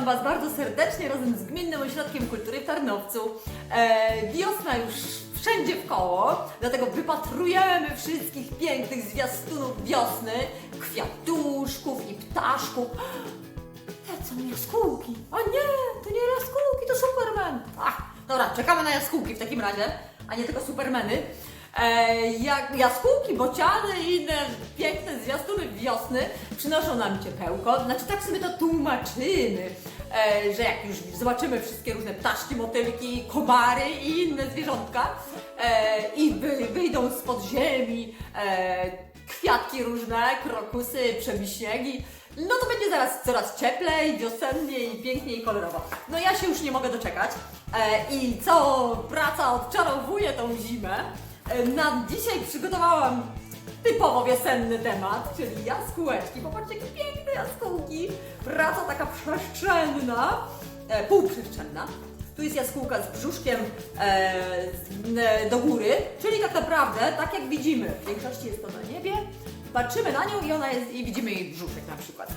Witam Was bardzo serdecznie razem z Gminnym Ośrodkiem Kultury w Tarnowcu. E, wiosna już wszędzie w koło, dlatego wypatrujemy wszystkich pięknych zwiastunów wiosny, kwiatuszków i ptaszków. Te są jaskółki. A nie, to nie jaskółki, to Superman. Ach, dobra, czekamy na jaskółki w takim razie, a nie tylko Supermany. E, jak jaskółki, bociany i inne piękne zwiastuny wiosny przynoszą nam ciepełko. Znaczy tak sobie to tłumaczymy, e, że jak już zobaczymy wszystkie różne ptaszki, motylki, komary i inne zwierzątka e, i wy, wyjdą spod ziemi e, kwiatki różne, krokusy, przebiśniegi, no to będzie zaraz coraz cieplej, wiosenniej, piękniej i kolorowo. No ja się już nie mogę doczekać e, i co praca odczarowuje tą zimę, na dzisiaj przygotowałam typowo wiosenny temat, czyli jaskółeczki. Popatrzcie, jakie piękne jaskółki. Praca taka przestrzenna, e, półprzestrzenna. Tu jest jaskółka z brzuszkiem e, e, do góry, czyli tak naprawdę, tak jak widzimy, w większości jest to na niebie, patrzymy na nią i ona jest, i widzimy jej brzuszek na przykład.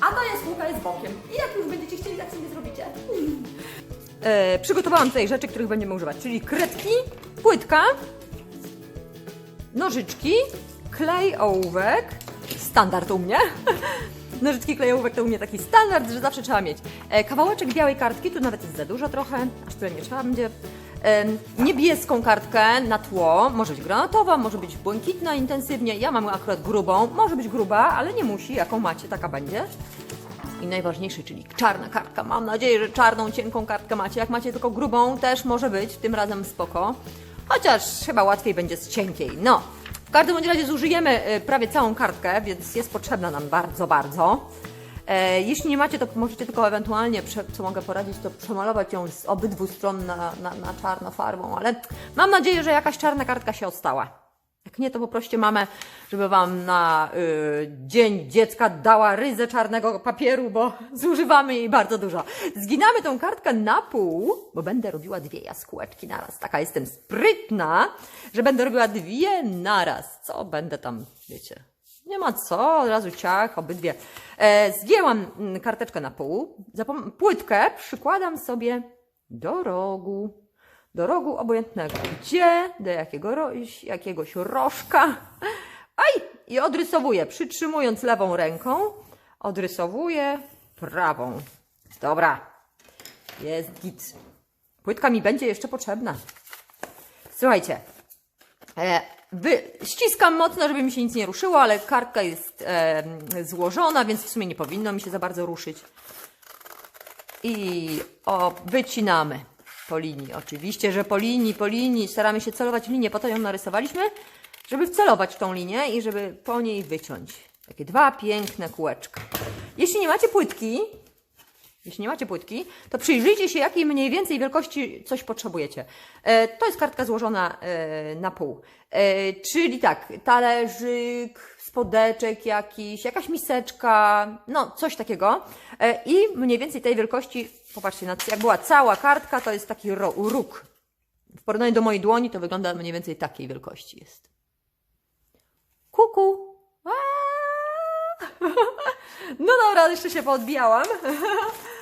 A ta jaskółka jest bokiem. I jak już będziecie chcieli, tak sobie zrobicie. E, przygotowałam tutaj rzeczy, których będziemy używać, czyli kredki, płytka, nożyczki, klej ołówek, standard u mnie. Nożyczki, klej ołówek to u mnie taki standard, że zawsze trzeba mieć. E, kawałeczek białej kartki, tu nawet jest za dużo trochę, aż tyle nie trzeba będzie. Niebieską kartkę na tło, może być granatowa, może być błękitna intensywnie. Ja mam akurat grubą, może być gruba, ale nie musi, jaką macie, taka będzie. I najważniejszy, czyli czarna kartka. Mam nadzieję, że czarną, cienką kartkę macie. Jak macie tylko grubą, też może być, tym razem spoko. Chociaż chyba łatwiej będzie z cienkiej. No, w każdym razie zużyjemy y, prawie całą kartkę, więc jest potrzebna nam bardzo, bardzo. E, jeśli nie macie, to możecie tylko ewentualnie, co mogę poradzić, to przemalować ją z obydwu stron na, na, na czarno farbą, ale mam nadzieję, że jakaś czarna kartka się odstała. Jak nie, to poproście mamę, żeby wam na y, Dzień Dziecka dała ryzę czarnego papieru, bo zużywamy jej bardzo dużo. Zginamy tą kartkę na pół, bo będę robiła dwie jaskółeczki naraz. Taka jestem sprytna, że będę robiła dwie naraz. Co będę tam, wiecie, nie ma co, od razu ciach, obydwie. E, zgięłam mm, karteczkę na pół, płytkę przykładam sobie do rogu do rogu obojętnego. Gdzie? Do jakiego jakiegoś rożka. Aj! I odrysowuję, przytrzymując lewą ręką, odrysowuję prawą. Dobra. Jest git. Płytka mi będzie jeszcze potrzebna. Słuchajcie. E, wy, ściskam mocno, żeby mi się nic nie ruszyło, ale kartka jest e, złożona, więc w sumie nie powinno mi się za bardzo ruszyć. I o, wycinamy po linii. Oczywiście, że po linii, po linii. Staramy się celować w linię, po to ją narysowaliśmy, żeby wcelować w tą linię i żeby po niej wyciąć. Takie dwa piękne kółeczka. Jeśli nie macie płytki, jeśli nie macie płytki, to przyjrzyjcie się, jakiej mniej więcej wielkości coś potrzebujecie. E, to jest kartka złożona e, na pół. E, czyli tak, talerzyk, spodeczek jakiś, jakaś miseczka, no coś takiego. I mniej więcej tej wielkości, popatrzcie, jak była cała kartka, to jest taki róg. W porównaniu do mojej dłoni to wygląda mniej więcej takiej wielkości jest. Kuku. No dobra, jeszcze się poodbijałam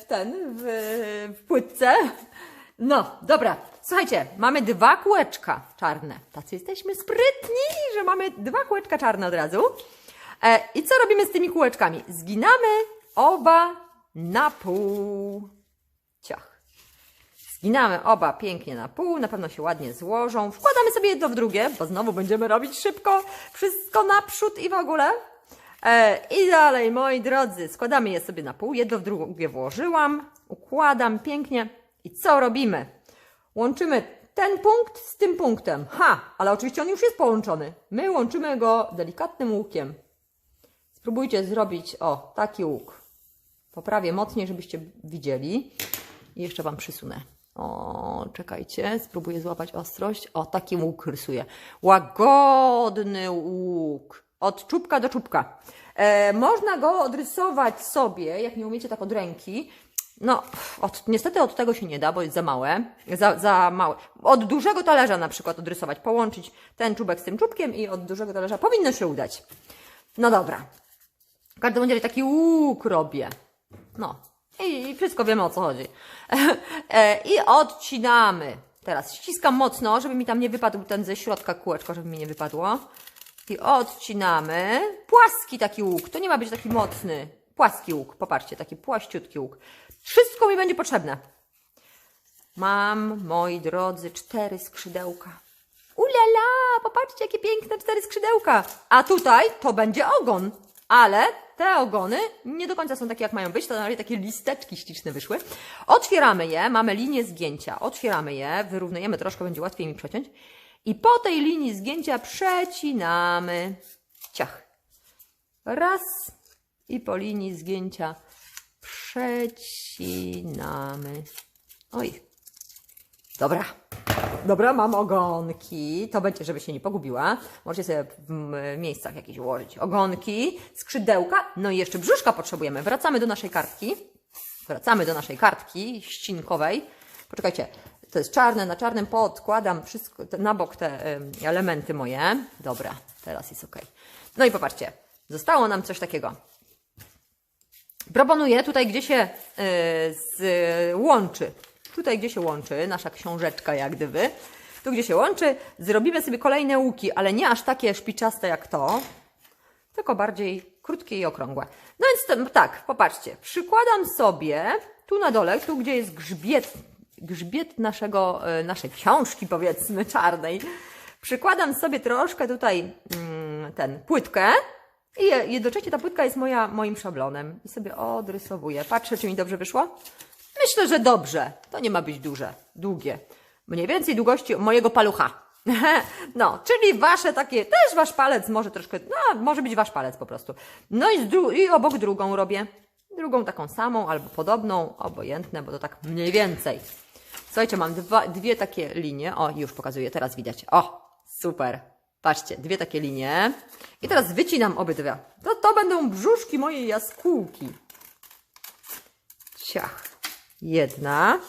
w ten, w, w płytce. No, dobra. Słuchajcie, mamy dwa kółeczka czarne. Tacy jesteśmy sprytni, że mamy dwa kółeczka czarne od razu. E, I co robimy z tymi kółeczkami? Zginamy oba na pół. Ciach. Zginamy oba pięknie na pół, na pewno się ładnie złożą. Wkładamy sobie jedno w drugie, bo znowu będziemy robić szybko, wszystko naprzód i w ogóle. E, I dalej, moi drodzy, składamy je sobie na pół, jedno w drugie włożyłam, układam pięknie. I co robimy? Łączymy ten punkt z tym punktem. Ha, ale oczywiście on już jest połączony. My łączymy go delikatnym łukiem. Spróbujcie zrobić, o, taki łuk. Poprawię mocniej, żebyście widzieli. I jeszcze Wam przysunę. O, czekajcie, spróbuję złapać ostrość. O, taki łuk rysuję. Łagodny łuk. Od czubka do czubka. E, można go odrysować sobie, jak nie umiecie tak od ręki. No, od, niestety od tego się nie da, bo jest za małe. Za, za małe. Od dużego talerza na przykład odrysować, połączyć ten czubek z tym czubkiem i od dużego talerza powinno się udać. No dobra. W każdym razie taki łuk robię. No. I, i wszystko wiemy o co chodzi. E, I odcinamy. Teraz ściskam mocno, żeby mi tam nie wypadł ten ze środka kółeczko, żeby mi nie wypadło. Odcinamy. Płaski taki łuk. To nie ma być taki mocny. Płaski łuk. Popatrzcie, taki płaściutki łuk. Wszystko mi będzie potrzebne. Mam, moi drodzy, cztery skrzydełka. Ulala, popatrzcie, jakie piękne cztery skrzydełka. A tutaj to będzie ogon. Ale te ogony nie do końca są takie, jak mają być. To nawet takie listeczki śliczne wyszły. Otwieramy je, mamy linię zgięcia. Otwieramy je, wyrównujemy troszkę, będzie łatwiej mi przeciąć. I po tej linii zgięcia przecinamy. Ciach. Raz. I po linii zgięcia przecinamy. Oj, Dobra. Dobra, mam ogonki. To będzie, żeby się nie pogubiła. Możecie sobie w miejscach jakieś ułożyć. Ogonki, skrzydełka, no i jeszcze brzuszka potrzebujemy. Wracamy do naszej kartki. Wracamy do naszej kartki ścinkowej. Poczekajcie, to jest czarne, na czarnym podkładam wszystko, na bok te em, elementy moje. Dobra, teraz jest ok. No i popatrzcie, zostało nam coś takiego. Proponuję tutaj, gdzie się y, z, łączy, tutaj, gdzie się łączy nasza książeczka, jak gdyby, tu, gdzie się łączy, zrobimy sobie kolejne łuki, ale nie aż takie szpiczaste jak to, tylko bardziej krótkie i okrągłe. No więc tak, popatrzcie, przykładam sobie tu na dole, tu, gdzie jest grzbiet, grzbiet naszego, y, naszej książki, powiedzmy, czarnej, przykładam sobie troszkę tutaj mm, ten, płytkę, i je- jednocześnie ta płytka jest moja, moim szablonem. I sobie odrysowuję. Patrzę, czy mi dobrze wyszło. Myślę, że dobrze. To nie ma być duże, długie. Mniej więcej długości mojego palucha. No, czyli wasze takie, też wasz palec może troszkę, no, może być wasz palec po prostu. No i, i obok drugą robię. Drugą taką samą albo podobną, obojętne, bo to tak mniej więcej. Słuchajcie, mam dwa, dwie takie linie. O, już pokazuję, teraz widać. O, super. Patrzcie, dwie takie linie. I teraz wycinam obydwie. To, to będą brzuszki mojej jaskółki. Ciach. Jedna.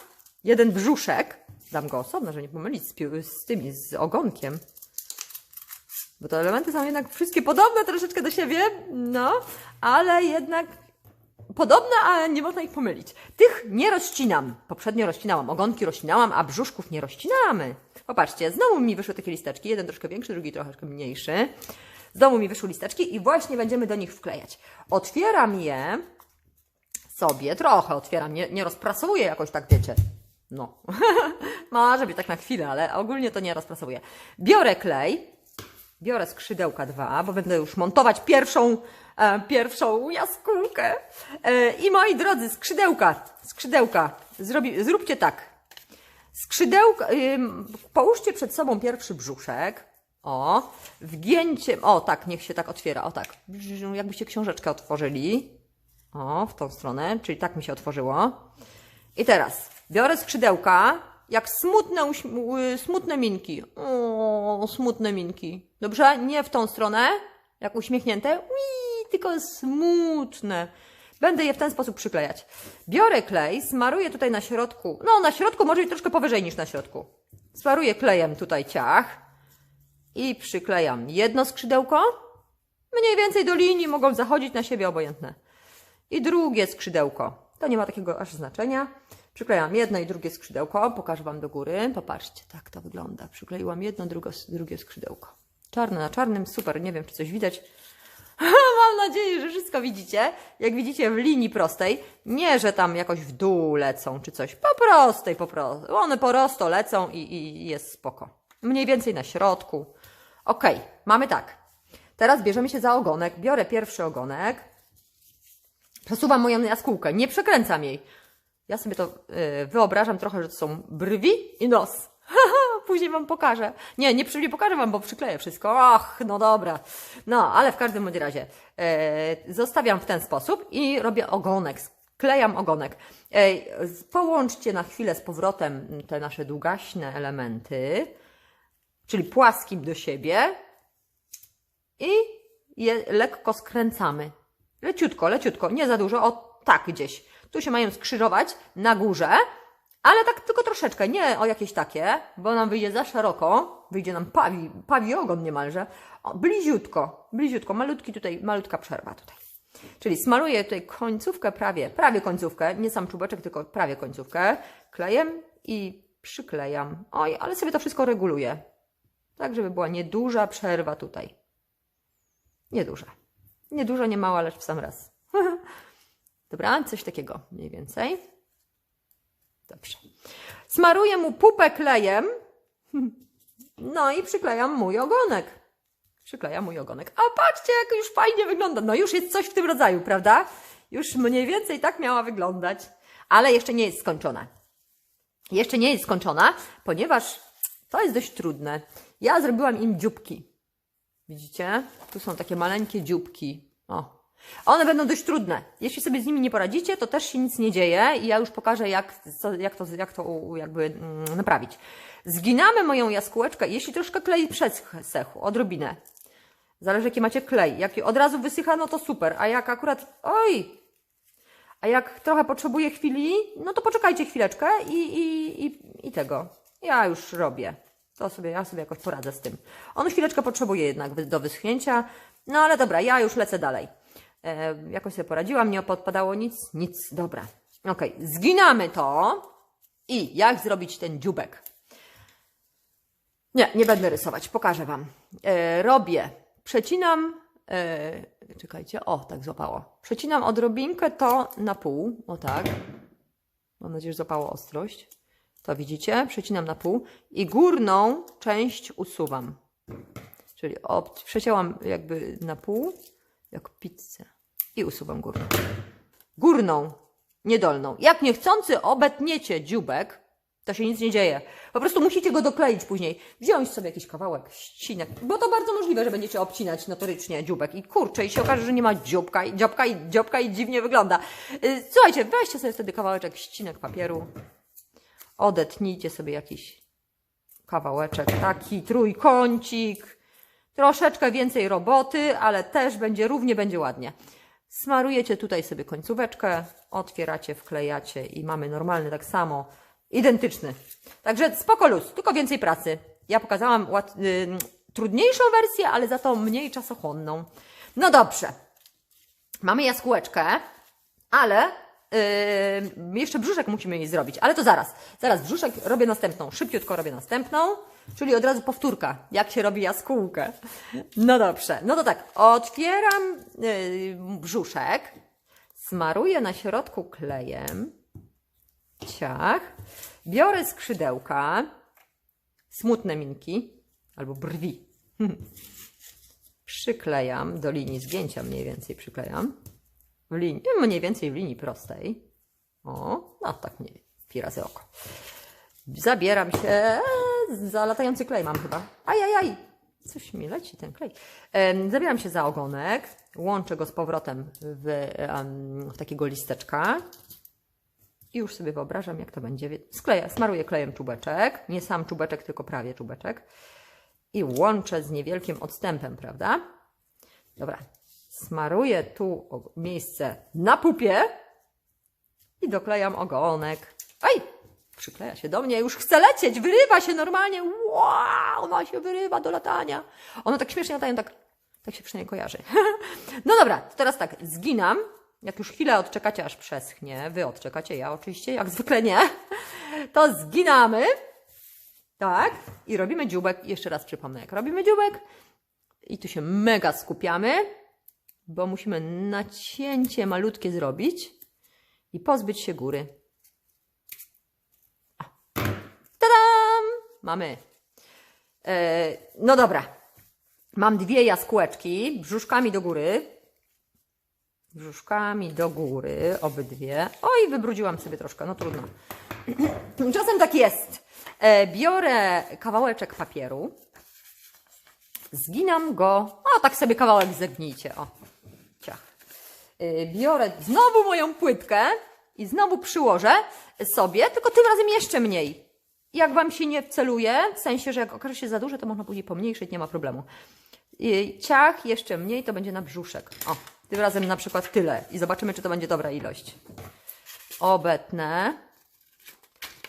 Jeden brzuszek. Dam go osobno, żeby nie pomylić z, z tymi, z ogonkiem. Bo te elementy są jednak wszystkie podobne troszeczkę do siebie, no, ale jednak podobne, ale nie można ich pomylić. Tych nie rozcinam. Poprzednio rozcinałam, ogonki rozcinałam, a brzuszków nie rozcinamy. Popatrzcie, znowu mi wyszły takie listeczki, jeden troszkę większy, drugi troszkę mniejszy. Znowu mi wyszły listeczki i właśnie będziemy do nich wklejać. Otwieram je sobie, trochę otwieram, nie, nie rozprasowuję jakoś tak, wiecie. No, może być tak na chwilę, ale ogólnie to nie rozprasowuję. Biorę klej, biorę skrzydełka dwa, bo będę już montować pierwszą, pierwszą jaskółkę. E, I moi drodzy, skrzydełka, skrzydełka, zrobi, zróbcie tak. Skrzydełka, połóżcie przed sobą pierwszy brzuszek. O, wgięciem, o tak, niech się tak otwiera, o tak, jakbyście książeczkę otworzyli. O, w tą stronę, czyli tak mi się otworzyło. I teraz biorę skrzydełka, jak smutne, y, smutne minki. O, smutne minki. Dobrze? Nie w tą stronę, jak uśmiechnięte, Ui, tylko smutne. Będę je w ten sposób przyklejać. Biorę klej, smaruję tutaj na środku. No, na środku może być troszkę powyżej niż na środku. Smaruję klejem tutaj ciach i przyklejam jedno skrzydełko. Mniej więcej do linii mogą zachodzić na siebie obojętne. I drugie skrzydełko. To nie ma takiego aż znaczenia. Przyklejam jedno i drugie skrzydełko. Pokażę Wam do góry. Popatrzcie, tak to wygląda. Przykleiłam jedno, drugo, drugie skrzydełko. Czarne na czarnym, super. Nie wiem, czy coś widać. Mam nadzieję, że wszystko widzicie. Jak widzicie w linii prostej. Nie, że tam jakoś w dół lecą czy coś. Po prostej, po prostu. One prosto lecą i, i jest spoko. Mniej więcej na środku. Okej, mamy tak. Teraz bierzemy się za ogonek. Biorę pierwszy ogonek. Przesuwam moją jaskółkę, nie przekręcam jej. Ja sobie to y, wyobrażam trochę, że to są brwi i nos. Później wam pokażę. Nie, nie, nie pokażę wam, bo przykleję wszystko. Ach, no dobra. No, ale w każdym bądź razie e, zostawiam w ten sposób i robię ogonek. Sklejam ogonek. Z- połączcie na chwilę z powrotem te nasze długaśne elementy, czyli płaskim do siebie i je lekko skręcamy. Leciutko, leciutko, nie za dużo, o tak gdzieś. Tu się mają skrzyżować na górze, ale tak tylko troszeczkę, nie o jakieś takie, bo nam wyjdzie za szeroko, wyjdzie nam pawi, pawi ogon niemalże. O, bliziutko, bliziutko, malutki tutaj, malutka przerwa tutaj. Czyli smaruję tutaj końcówkę prawie, prawie końcówkę, nie sam czubeczek, tylko prawie końcówkę klejem i przyklejam. Oj, ale sobie to wszystko reguluję. Tak, żeby była nieduża przerwa tutaj. Nieduża. Nieduża, nie mała, lecz w sam raz. Dobra, coś takiego mniej więcej. Dobrze. Smaruję mu pupę klejem. No i przyklejam mój ogonek. Przyklejam mój ogonek. A patrzcie, jak już fajnie wygląda. No już jest coś w tym rodzaju, prawda? Już mniej więcej tak miała wyglądać. Ale jeszcze nie jest skończona. Jeszcze nie jest skończona, ponieważ to jest dość trudne. Ja zrobiłam im dzióbki. Widzicie? Tu są takie maleńkie dzióbki. O. One będą dość trudne. Jeśli sobie z nimi nie poradzicie, to też się nic nie dzieje i ja już pokażę, jak, co, jak to, jak to jakby mm, naprawić. Zginamy moją jaskółeczkę, jeśli troszkę klej przesechł, odrobinę. Zależy jaki macie klej. Jak od razu wysycha, no to super. A jak akurat, oj, a jak trochę potrzebuje chwili, no to poczekajcie chwileczkę i, i, i, i tego. Ja już robię. To sobie, ja sobie jakoś poradzę z tym. On chwileczkę potrzebuje jednak do wyschnięcia. No ale dobra, ja już lecę dalej. Jakoś sobie poradziłam, nie podpadało nic? Nic, dobra. Okej, zginamy to. I jak zrobić ten dziubek? Nie, nie będę rysować, pokażę Wam. E, robię, przecinam, e, czekajcie, o, tak złapało. Przecinam odrobinkę to na pół, o tak. Mam nadzieję, że złapało ostrość. To widzicie, przecinam na pół i górną część usuwam. Czyli ob- przecięłam jakby na pół, jak pizzę i usuwam górną. Górną, nie dolną. Jak niechcący obetniecie dziubek, to się nic nie dzieje. Po prostu musicie go dokleić później. Wziąć sobie jakiś kawałek, ścinek, bo to bardzo możliwe, że będziecie obcinać notorycznie dziubek i kurczę, i się okaże, że nie ma dzióbka i dziobka i dziobka i dziwnie wygląda. Y, Słuchajcie, weźcie sobie wtedy kawałeczek ścinek papieru, odetnijcie sobie jakiś kawałeczek, taki trójkącik, troszeczkę więcej roboty, ale też będzie równie, będzie ładnie. Smarujecie tutaj sobie końcóweczkę, otwieracie, wklejacie i mamy normalny tak samo, identyczny. Także spoko luz, tylko więcej pracy. Ja pokazałam łat, y, trudniejszą wersję, ale za to mniej czasochłonną. No dobrze. Mamy jaskółeczkę, ale yy, jeszcze brzuszek musimy jej zrobić, ale to zaraz. Zaraz brzuszek robię następną, szybciutko robię następną, czyli od razu powtórka, jak się robi jaskółkę. No dobrze, no to tak, otwieram yy, brzuszek, smaruję na środku klejem, ciach, biorę skrzydełka, smutne minki albo brwi. Przyklejam do linii zgięcia, mniej więcej przyklejam. W linii, mniej więcej w linii prostej. O, no tak mniej, pi razy oko. Zabieram się e, za latający klej mam chyba. Ajajaj, coś mi leci ten klej. Zabieram się za ogonek, łączę go z powrotem w, w takiego listeczka. I już sobie wyobrażam, jak to będzie. Skleję, smaruję klejem czubeczek. Nie sam czubeczek, tylko prawie czubeczek. I łączę z niewielkim odstępem, prawda? Dobra. Smaruję tu miejsce na pupie i doklejam ogonek. Aj! Przykleja się do mnie, już chce lecieć, wyrywa się normalnie. Wow, ona się wyrywa do latania. One tak śmiesznie latają, tak, tak się przynajmniej kojarzy. No dobra, to teraz tak, zginam. Jak już chwilę odczekacie, aż przeschnie, wy odczekacie, ja oczywiście, jak zwykle nie, to zginamy. Tak, i robimy dzióbek. Jeszcze raz przypomnę, jak robimy dzióbek. I tu się mega skupiamy, bo musimy nacięcie malutkie zrobić i pozbyć się góry. O. Tadam! Mamy. E, no dobra. Mam dwie jaskółeczki, brzuszkami do góry. Brzuszkami do góry, obydwie. Oj, wybrudziłam sobie troszkę, no trudno. Czasem tak jest. E, biorę kawałeczek papieru, zginam go. O, tak sobie kawałek zegnijcie. O, ciach. E, biorę znowu moją płytkę i znowu przyłożę sobie, tylko tym razem jeszcze mniej. Jak Wam się nie celuje, w sensie, że jak okaże się za duże, to można później pomniejszyć, nie ma problemu. I ciach, jeszcze mniej, to będzie na brzuszek. O, tym razem na przykład tyle. I zobaczymy, czy to będzie dobra ilość. Obetnę.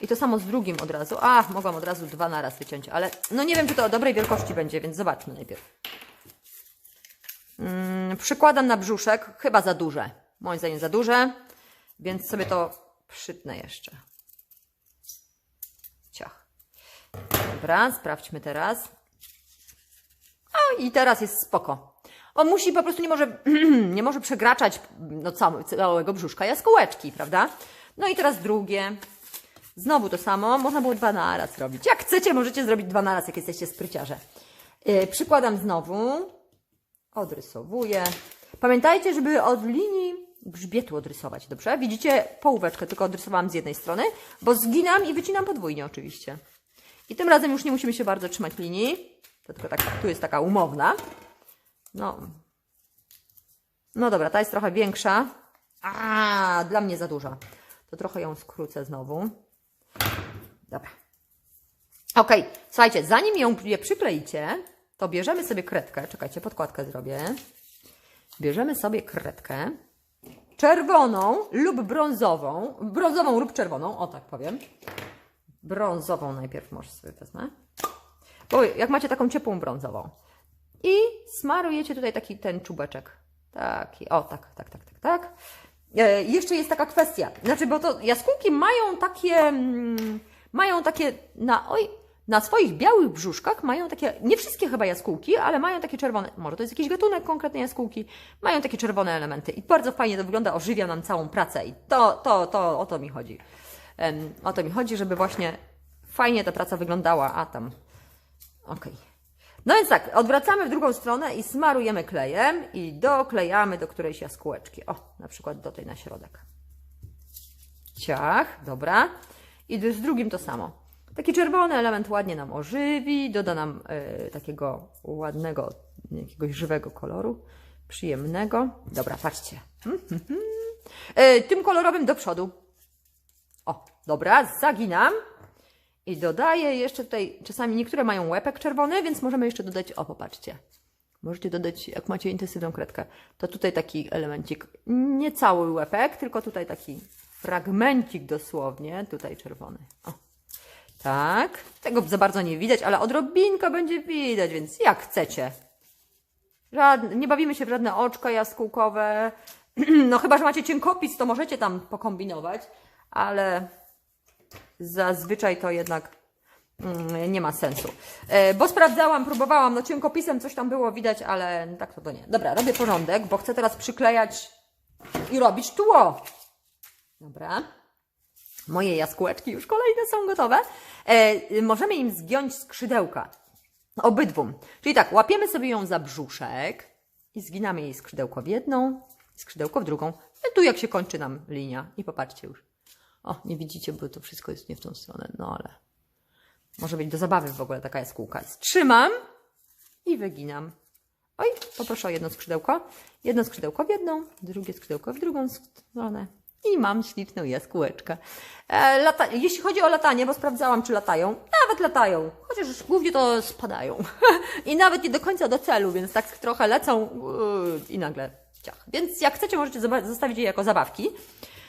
I to samo z drugim od razu. A, mogłam od razu dwa naraz wyciąć, ale no nie wiem, czy to o dobrej wielkości będzie, więc zobaczmy najpierw. Mm, przykładam na brzuszek, chyba za duże. Moim zdaniem za duże, więc sobie to przytnę jeszcze. Dobra, sprawdźmy teraz. O, i teraz jest spoko. On musi po prostu nie może, nie może przekraczać no, całe- całego brzuszka jaskółeczki, prawda? No i teraz drugie. Znowu to samo. Można było dwa naraz robić. Jak chcecie, możecie zrobić dwa naraz, jak jesteście spryciarze. Yy, przykładam znowu. Odrysowuję. Pamiętajcie, żeby od linii grzbietu odrysować, dobrze? Widzicie połóweczkę, tylko odrysowałam z jednej strony, bo zginam i wycinam podwójnie oczywiście. I tym razem już nie musimy się bardzo trzymać linii. To tylko tak, tu jest taka umowna. No. No dobra, ta jest trochę większa. A, dla mnie za duża. To trochę ją skrócę znowu. Dobra. Okej, słuchajcie, zanim ją je przykleicie, to bierzemy sobie kredkę. Czekajcie, podkładkę zrobię. Bierzemy sobie kredkę czerwoną lub brązową. Brązową lub czerwoną, o tak powiem. Brązową najpierw może sobie wezmę. Bo jak macie taką ciepłą brązową. I smarujecie tutaj taki ten czubeczek. Taki, o tak, tak, tak, tak, tak. E, jeszcze jest taka kwestia. Znaczy, bo to jaskółki mają takie, mm, mają takie na, oj, na swoich białych brzuszkach mają takie, nie wszystkie chyba jaskółki, ale mają takie czerwone, może to jest jakiś gatunek konkretnej jaskółki, mają takie czerwone elementy i bardzo fajnie to wygląda, ożywia nam całą pracę i to, to, to, o to mi chodzi. O to mi chodzi, żeby właśnie fajnie ta praca wyglądała, a tam, okej. No więc tak, odwracamy w drugą stronę i smarujemy klejem i doklejamy do którejś jaskółeczki. O, na przykład do tej na środek. Ciach, dobra. I z drugim to samo. Taki czerwony element ładnie nam ożywi, doda nam e, takiego ładnego, jakiegoś żywego koloru, przyjemnego. Dobra, patrzcie. E, tym kolorowym do przodu. O, dobra, zaginam. I dodaję jeszcze tutaj, czasami niektóre mają łepek czerwony, więc możemy jeszcze dodać, o popatrzcie. Możecie dodać, jak macie intensywną kredkę, to tutaj taki elemencik, nie cały łepek, tylko tutaj taki fragmencik dosłownie, tutaj czerwony. O. Tak, tego za bardzo nie widać, ale odrobinka będzie widać, więc jak chcecie. Żadne, nie bawimy się w żadne oczka jaskółkowe. No chyba, że macie cienkopis, to możecie tam pokombinować, ale zazwyczaj to jednak mm, nie ma sensu. E, bo sprawdzałam, próbowałam, no cienkopisem coś tam było widać, ale tak to to nie. Dobra, robię porządek, bo chcę teraz przyklejać i robić tło. Dobra. Moje jaskółeczki już kolejne są gotowe. E, możemy im zgiąć skrzydełka. Obydwu. Czyli tak, łapiemy sobie ją za brzuszek i zginamy jej skrzydełko w jedną, skrzydełko w drugą. I tu jak się kończy nam linia. I popatrzcie już. O, nie widzicie, bo to wszystko jest nie w tą stronę, no ale może być do zabawy w ogóle taka jaskółka. Trzymam i wyginam. Oj, poproszę o jedno skrzydełko. Jedno skrzydełko w jedną, drugie skrzydełko w drugą stronę. I mam śliczną jaskółeczkę. E, lata, jeśli chodzi o latanie, bo sprawdzałam, czy latają, nawet latają, chociaż głównie to spadają. I nawet nie do końca do celu, więc tak trochę lecą yy, i nagle ciach. Więc jak chcecie, możecie zostawić je jako zabawki.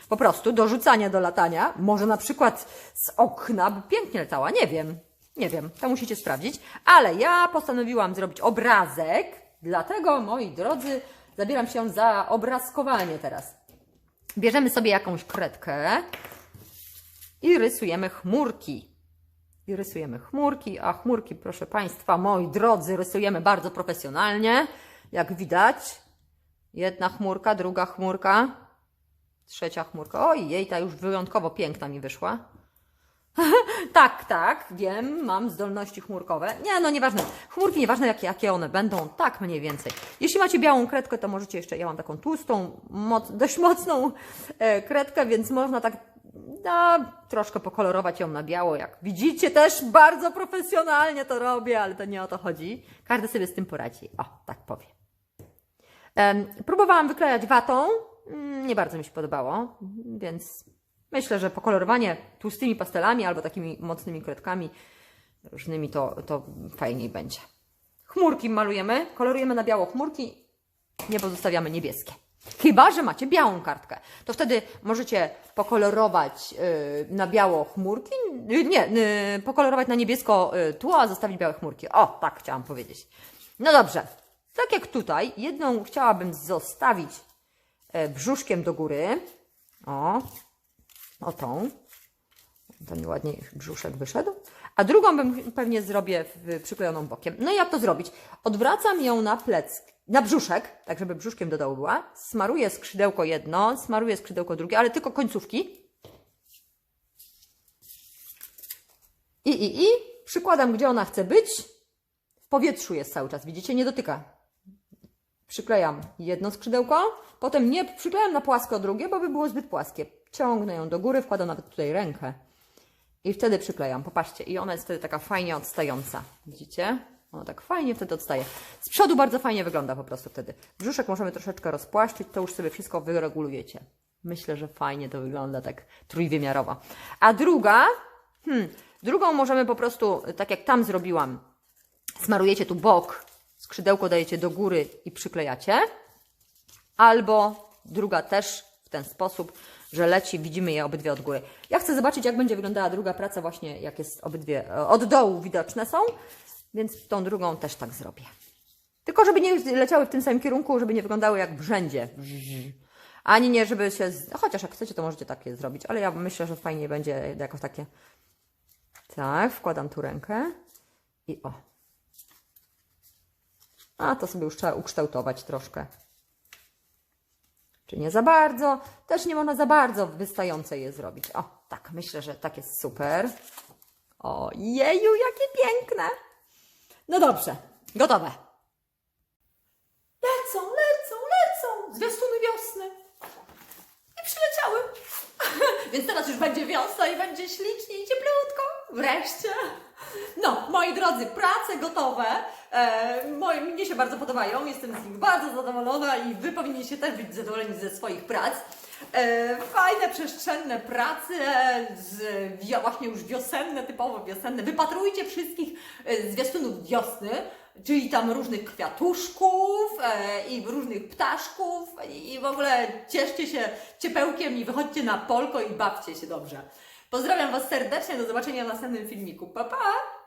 Po prostu do rzucania, do latania. Może na przykład z okna by pięknie latała, nie wiem. Nie wiem, to musicie sprawdzić. Ale ja postanowiłam zrobić obrazek, dlatego, moi drodzy, zabieram się za obrazkowanie teraz. Bierzemy sobie jakąś kredkę i rysujemy chmurki. I rysujemy chmurki, a chmurki, proszę Państwa, moi drodzy, rysujemy bardzo profesjonalnie, jak widać. Jedna chmurka, druga chmurka, trzecia chmurka. Oj, jej ta już wyjątkowo piękna mi wyszła. tak, tak, wiem, mam zdolności chmurkowe. Nie, no nieważne. Chmurki, nieważne jakie, jakie one będą, tak mniej więcej. Jeśli macie białą kredkę, to możecie jeszcze, ja mam taką tłustą, moc, dość mocną e, kredkę, więc można tak no, troszkę pokolorować ją na biało. Jak widzicie, też bardzo profesjonalnie to robię, ale to nie o to chodzi. Każdy sobie z tym poradzi. O, tak powiem. Em, próbowałam wyklejać watą, nie bardzo mi się podobało, więc myślę, że pokolorowanie tłustymi pastelami albo takimi mocnymi kredkami różnymi to, to fajniej będzie. Chmurki malujemy, kolorujemy na biało chmurki, niebo zostawiamy niebieskie. Chyba, że macie białą kartkę. To wtedy możecie pokolorować y, na biało chmurki. y, Nie, y, pokolorować na niebiesko tło, a zostawić białe chmurki. O, tak chciałam powiedzieć. No dobrze. Tak jak tutaj, jedną chciałabym zostawić brzuszkiem do góry. O, o tą. To mi ładniej brzuszek wyszedł. A drugą bym pewnie zrobię przyklejoną bokiem. No i jak to zrobić? Odwracam ją na plec, na brzuszek, tak żeby brzuszkiem do dołu była. Smaruję skrzydełko jedno, smaruję skrzydełko drugie, ale tylko końcówki. I, i, i przykładam, gdzie ona chce być. W powietrzu jest cały czas, widzicie? Nie dotyka. Przyklejam jedno skrzydełko, potem nie przyklejam na płasko drugie, bo by było zbyt płaskie. Ciągnę ją do góry, wkładam nawet tutaj rękę. I wtedy przyklejam. Popatrzcie, i ona jest wtedy taka fajnie odstająca. Widzicie? Ona tak fajnie wtedy odstaje. Z przodu bardzo fajnie wygląda po prostu wtedy. Brzuszek możemy troszeczkę rozpłaszczyć, to już sobie wszystko wyregulujecie. Myślę, że fajnie to wygląda tak trójwymiarowo. A druga, hmm, drugą możemy po prostu, tak jak tam zrobiłam, smarujecie tu bok, skrzydełko dajecie do góry i przyklejacie. Albo druga też w ten sposób, że leci, widzimy je obydwie od góry. Ja chcę zobaczyć, jak będzie wyglądała druga praca, właśnie jak jest obydwie e, od dołu widoczne są, więc tą drugą też tak zrobię. Tylko żeby nie leciały w tym samym kierunku, żeby nie wyglądały jak brzędzie. Ani nie, żeby się. Z... Chociaż jak chcecie, to możecie takie zrobić, ale ja myślę, że fajnie będzie jako takie. Tak, wkładam tu rękę i o. A to sobie już trzeba ukształtować troszkę. Czy nie za bardzo? Też nie można za bardzo wystające je zrobić. O, tak, myślę, że tak jest super. O, jeju, jakie piękne! No dobrze, gotowe. Lecą, lecą, lecą! Zwiastuny wiosny. I przyleciały. Więc teraz już będzie wiosna i będzie ślicznie i cieplutko. Wreszcie. No, moi drodzy, prace gotowe. E, moje, mnie się bardzo podobają. Jestem z nich bardzo zadowolona i Wy powinniście też być zadowoleni ze swoich prac. E, fajne, przestrzenne prace, z, wio- właśnie już wiosenne, typowo wiosenne. Wypatrujcie wszystkich e, zwiastunów wiosny, czyli tam różnych kwiatuszków e, i różnych ptaszków i w ogóle cieszcie się ciepełkiem i wychodźcie na polko i bawcie się dobrze. Pozdrawiam Was serdecznie, do zobaczenia w następnym filmiku. Pa, pa!